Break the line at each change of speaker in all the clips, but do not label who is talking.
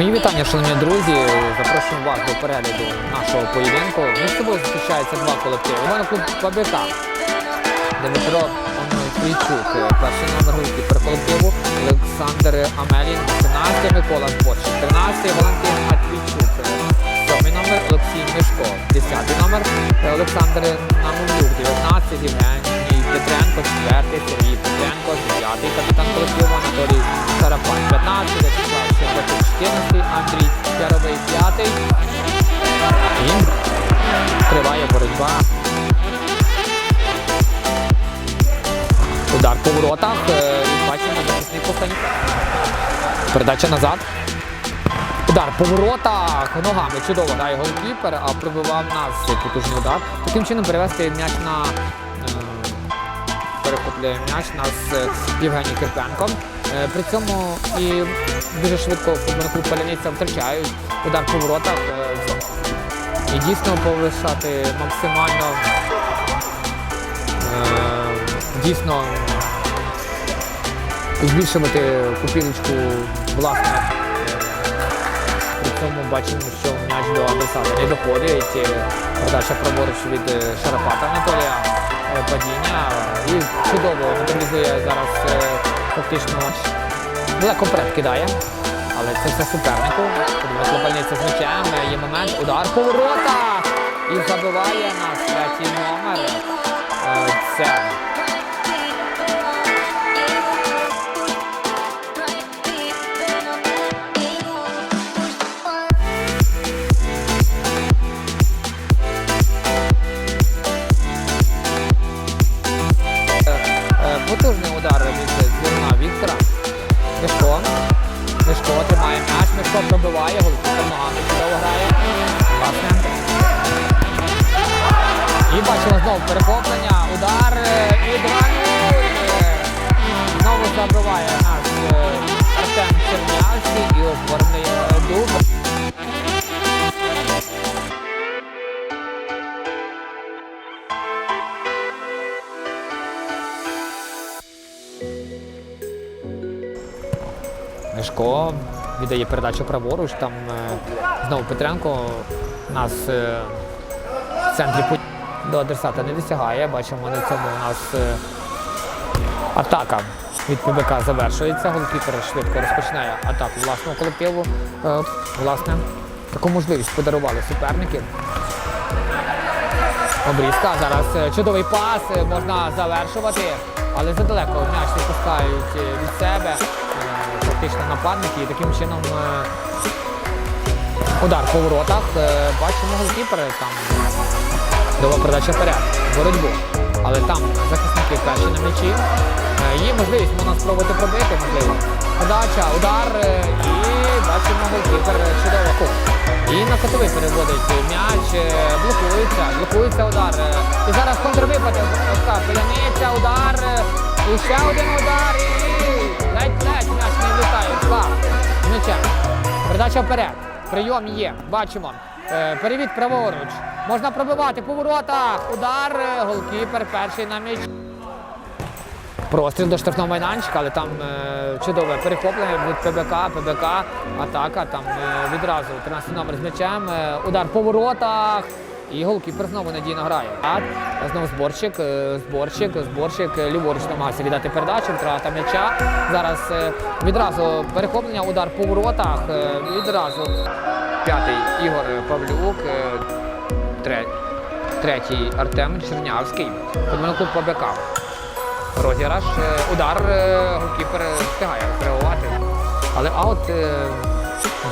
Мої вітання, шановні друзі. Запрошуємо вас до перегляду нашого поєдинку. Між собою зустрічаються два колективи. Івано клуб ПБК. Дмитро Онуйчук, перший номер голкіпер колективу, Олександр Амелін, 18 Микола Борщ, 13 Валентин Матвійчук, 7 номер Олексій Мишко, 10 номер Олександр Намулюк, 19 Євгеній Петренко, 4 Сергій Петренко, 9 капітан колективу Анатолій Сарапань, 15 Вячеслав Щербатов, 14 Андрій Яровий, 5 і триває боротьба. Удар по воротах. е, бачимо захисник останній. Передача назад. Удар по воротах. Ногами чудово грає голкіпер, а пробивав нас потужний удар. Таким чином перевести м'яч на перехоплює м'яч нас е, Євгеній Кирпенко. Е, При цьому і дуже швидко клуб Паляниця втрачають удар по воротах. е, І дійсно повишати максимально е, дійсно збільшувати купіночку власне. При цьому бачимо, що м'яч до адресата не доходить. Передача праворуч від Шарапата Анатолія падіння. І чудово мобілізує зараз е, фактично далеко вперед кидає. Але це все супернику. Хлопальниця з м'ячем. Є момент. Удар по. І забиває нас третій номер. Е, Це Власне. І бачимо знову перехоплення, удар е, і 2-0. Е, Знову забиває наш е, Артем Чернявський і опорний е, дуб. Віддає передачу праворуч. Там е, знову Петренко нас е, в центрі до адресата не досягає. Бачимо на цьому у нас е, атака від ПБК завершується. Голкіпер швидко розпочинає атаку власного колективу. Власне, таку можливість подарували суперники. Обрізка. Зараз е, чудовий пас, е, можна завершувати, але задалеко м'яч відпускають е, від себе фактично нападники. І таким чином удар по воротах. Бачимо голкіпери там дова передача вперед, боротьбу. Але там захисники перші на м'ячі. Є можливість можна спробувати пробити, можливо. Подача, удар і бачимо голкіпер чудово. І на котовий переводить м'яч, е, блокується, блокується удар. е, І зараз контрвипад. Така пиляниця, удар. е, І ще один удар. І ледь-ледь м'яч не влітає. Два. М'ячем. Передача вперед. Прийом є. Бачимо. Перевід праворуч. Можна пробивати по воротах. Удар. Голкіпер перший на м'яч. Простріл до штрафного майданчика, але там е, чудове перехоплення від ПБК, ПБК, атака, там е, відразу 13 номер з м'ячем, е, удар по воротах. І голкіпер знову надійно грає. А знову зборщик, е, зборщик, зборщик е, ліворуч намагався віддати передачу, втрата м'яча. Зараз е, відразу перехоплення, удар по воротах. Відразу п'ятий Ігор Павлюк, тре- третій Артем Чернявський. Футбольний клуб ПБК. Розіграш, удар, е, голкіпер встигає реагувати. Але аут е,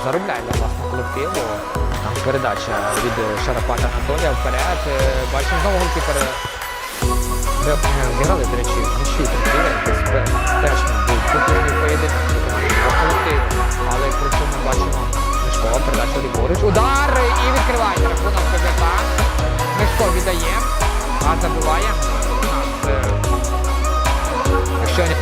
заробляє для власного колективу. Там передача від Шарапата Анатолія вперед. Е, Бачимо знову голкіпер. Зіграли, до речі, нічий трактири. Теж був потужний поєдинок колективів. Але при цьому бачимо Мишко, передача ліворуч. Удар і відкриває рахунок ППК. Мишко віддає, а забиває. У нас, е,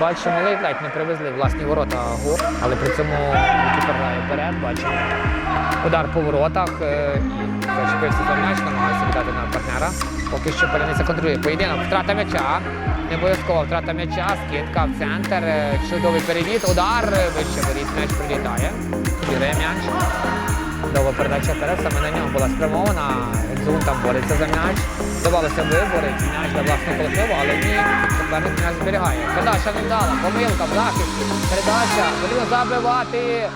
бачимо, ледь-ледь не привезли власні ворота гол, але при цьому голкіпер грає вперед, бачимо. Удар по воротах е, і зачепився за м'яч, намагається віддати на партнера. Поки що Поляниця контролює поєдинок. Втрата м'яча. Не обов'язково втрата м'яча, скидка в центр, е, чудовий перевід, удар, вище воріт, м'яч прилітає. Бігає м'яч. Довга передача вперед, саме на нього була спрямована. Екзун там бореться за м'яч. Здавалося, виборить м'яч для власного колективу, але ні, суперник м'яч зберігає. Передача не вдала, помилка, в передача, потрібно забивати.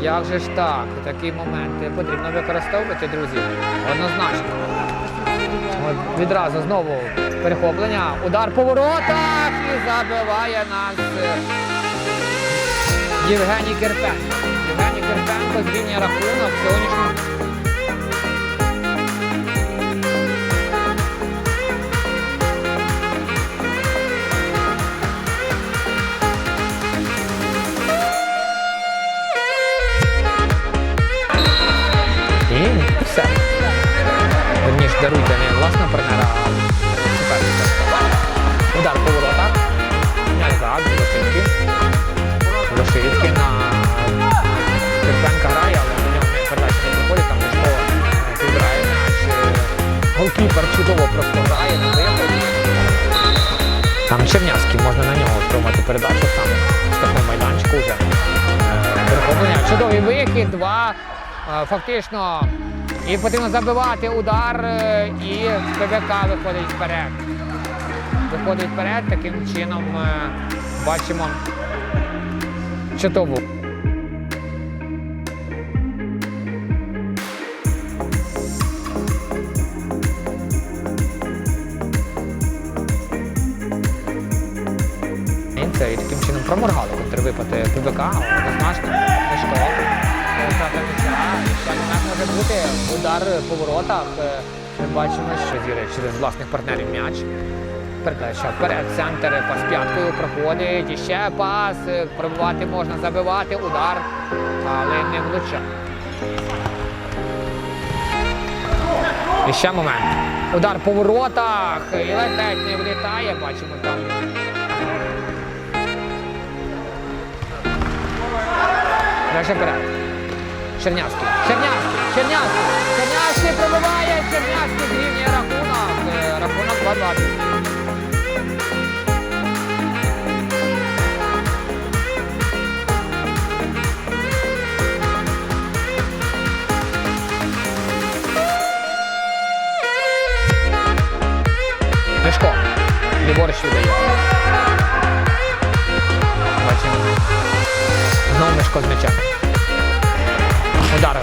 Як же ж так? Такі моменти потрібно використовувати, друзі. Однозначно. От відразу знову перехоплення. Удар по воротах і забиває нас Євгеній Кирпенко. Кирпенко зрівнює рахунок сьогоднішнього. Голкіпер чудово просто грає виході. Там Чернявський, можна на нього спробувати передачу саме в такому майданчику вже. Е, Чудовий вихід, два. е, Фактично. І потрібно забивати удар, е, і ПВК виходить вперед. Виходить вперед, таким чином бачимо чудову. Проморгали контрвипати ПВК, однозначно. Втрата м'яча. Ще момент може бути удар по воротах. Е, Ми бачимо, що зіграє через власних партнерів м'яч. Передача вперед, центр, пас п'яткою проходить. І ще пас, е, пробивати можна, забивати, удар, але не влучає. І ще момент. Удар по воротах. І ледь не влітає, бачимо там. Дальше вперед. Чернявський. Чернявський. Чернявський. Чернявський пробиває. Чернявський зрівнює рахунок. Е, Рахунок 2-2. Мишко. Ліворуч віддає. Знову з м'яча. Удар.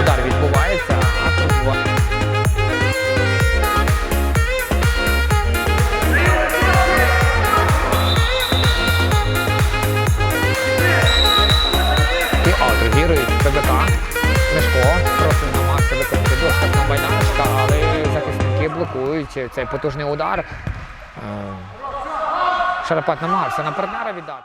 Удар відбувається. І аутогірують ПВК. Мишко просто намагався виконати дошка на майданчика, але захисники блокують цей потужний удар. Е, Шарапат намагався на партнера віддати.